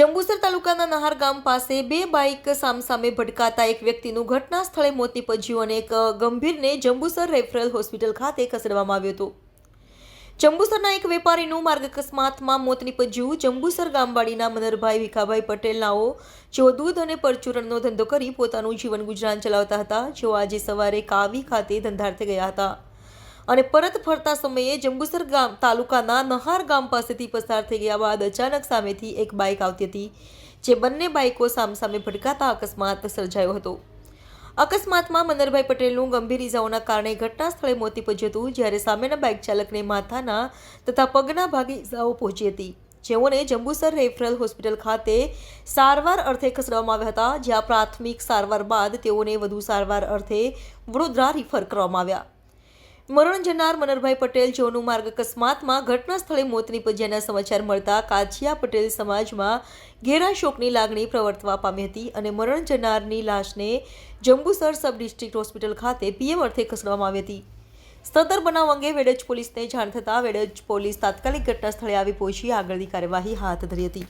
જંબુસર તાલુકાના નહાર ગામ પાસે બે બાઇક સામસામે ભટકાતા એક વ્યક્તિનું ઘટના સ્થળે મોત નીપજ્યું અને એક ગંભીરને જંબુસર રેફરલ હોસ્પિટલ ખાતે ખસેડવામાં આવ્યો હતો. જંબુસરના એક વેપારીનું માર્ગ અકસ્માતમાં મોત નીપજ્યું. જંબુસર ગામવાડીના મનરભાઈ ભીખાભાઈ પટેલનાઓ જેઓ દૂધ અને પરચુરણનો ધંધો કરી પોતાનું જીવન ગુજરાન ચલાવતા હતા, જેઓ આજે સવારે કાવી ખાતે ધંધાર્થે ગયા હતા. અને પરત ફરતા સમયે જંબુસર ગામ તાલુકાના નહાર ગામ પાસેથી પસાર થઈ ગયા બાદ અચાનક સામેથી એક બાઇક આવતી હતી, જે બંને બાઇકો સામસામે ભટકાતા અકસ્માત સર્જાયો હતો. અકસ્માતમાં મનરભાઈ પટેલનું ગંભીર ઇજાઓના કારણે ઘટના સ્થળે મોતી નીપજ્યું હતું, જ્યારે સામેના બાઇક ચાલકને માથાના તથા પગના ભાગે ઇજાઓ પહોંચી હતી. જેઓને જંબુસર રેફરલ હોસ્પિટલ ખાતે સારવાર અર્થે ખસેડવામાં આવ્યા હતા, જ્યાં પ્રાથમિક સારવાર બાદ તેઓને વધુ સારવાર અર્થે વડોદરા રિફર કરવામાં આવ્યા. મરણ જનાર મનરભાઈ પટેલ જોનું માર્ગ અકસ્માતમાં ઘટના સ્થળે મોત નિપજ્યાના સમાચાર મળતા કાછિયા પટેલ સમાજમાં ઘેરા શોકની લાગણી પ્રવર્તવા પામી હતી અને મરણ જનારની લાશને જંબુસર સબ ડિસ્ટ્રિક્ટ હોસ્પિટલ ખાતે પીએમ અર્થે ખસેડવામાં આવી હતી. સદર બનાવ અંગે વેડજ પોલીસને જાણ થતાં વેડજ પોલીસ તાત્કાલિક ઘટના સ્થળે આવી પહોંચી આગળની કાર્યવાહી હાથ ધરી હતી.